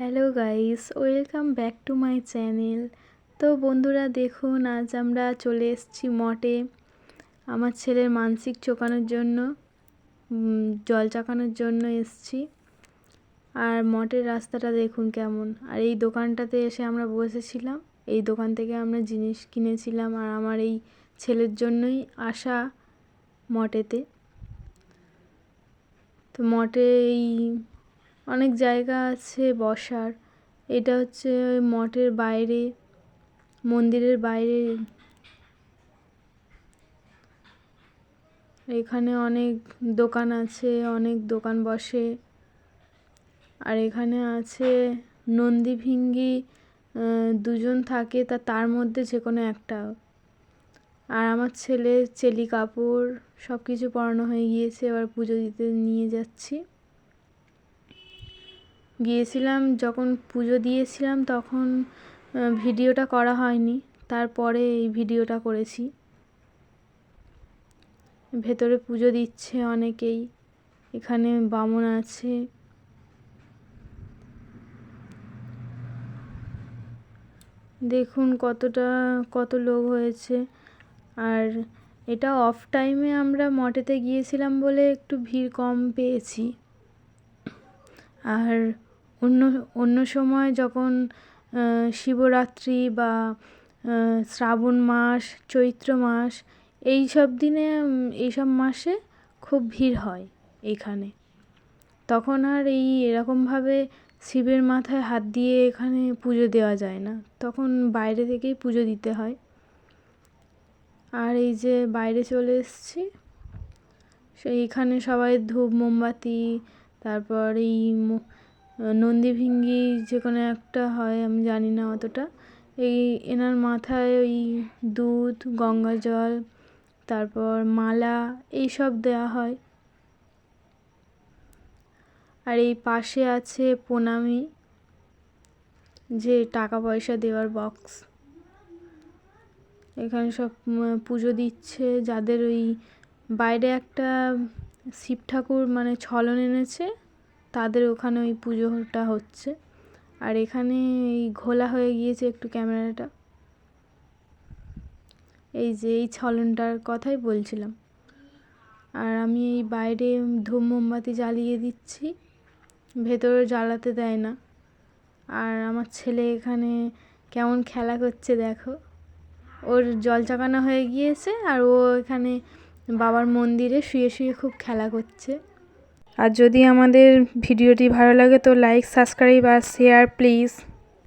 Hello guys welcome back to my channel তো বন্ধুরা, দেখুন, আজ আমরা চলে এসেছি মঠে আমার ছেলের মানসিক চোকানোর জন্য জল চাকানোর জন্য এসছি। আর মঠের রাস্তাটা দেখুন কেমন। আর এই দোকানটাতে এসে আমরা বসেছিলাম। এই দোকান থেকে আমরা জিনিস কিনেছিলাম আর আমার এই ছেলের জন্যই আসা মঠেতে। তো মঠে এই অনেক জায়গা আছে বসার। এটা হচ্ছে ওই মঠের বাইরে, মন্দিরের বাইরে। এখানে অনেক দোকান আছে, অনেক দোকান বসে। আর এখানে আছে নন্দী ভিঙ্গি দুজন থাকে তা, তার মধ্যে যে কোনো একটা। আর আমার ছেলে, চেলি কাপড় সব কিছু পরানো হয়ে গিয়েছে, এবার পুজো দিতে নিয়ে যাচ্ছি। গিয়েছিলাম, যখন পুজো দিয়েছিলাম তখন ভিডিওটা করা হয়নি। তারপরে এই ভিডিওটা করেছি। ভেতরে পুজো দিচ্ছে অনেকেই। এখানে বামন আছে। দেখুন কতটা, কত লোক হয়েছে। আর এটা অফ টাইমে আমরা মঠেতে গিয়েছিলাম বলে একটু ভিড় কম পেয়েছি। আর অন্য অন্য সময় যখন শিবরাত্রি বা শ্রাবণ মাস চৈত্র মাস এই সব দিনে উম, এইসব মাসে খুব ভিড় হয় এইখানে তখন আর এই এরকমভাবে শিবের মাথায় হাত দিয়ে এখানে পুজো দেওয়া যায় না। তখন বাইরে থেকেই পুজো দিতে হয়। আর এই যে বাইরে চলে এসেছি সেইখানে সবাই ধূপ মোমবাতি তারপর এই মো- নন্দী ভিঙ্গি যে কোনো একটা হয়, আমি জানি না অতটা। এই এনার মাথায় ওই দুধ গঙ্গা জল, তারপর মালা এই সব দেওয়া হয়। আর এই পাশে আছে প্রণামী, যে টাকা পয়সা দেওয়ার বক্স। এখানে সব পুজো দিচ্ছে, যাদের ওই বাইরে একটা শিব ঠাকুর মানে ছলন এনেছে তাদের ওখানে ওই পুজোটা হচ্ছে। আর এখানে এই ঘোলা হয়ে গিয়েছে একটু ক্যামেরাটা। এই যে এই ছলনটার কথাই বলছিলাম। আর আমি এই বাইরে ধূপ মোমবাতি জ্বালিয়ে দিচ্ছি, ভেতরে জ্বালাতে দেয় না। আর আমার ছেলে এখানে কেমন খেলা করছে দেখো। ওর জল চাকানো হয়ে গিয়েছে আর ও এখানে বাবার মন্দিরে শুয়ে শুয়ে খুব খেলা করছে। আর যদি আমাদের ভিডিওটি ভালো লাগে তো লাইক সাবস্ক্রাইব আর শেয়ার প্লিজ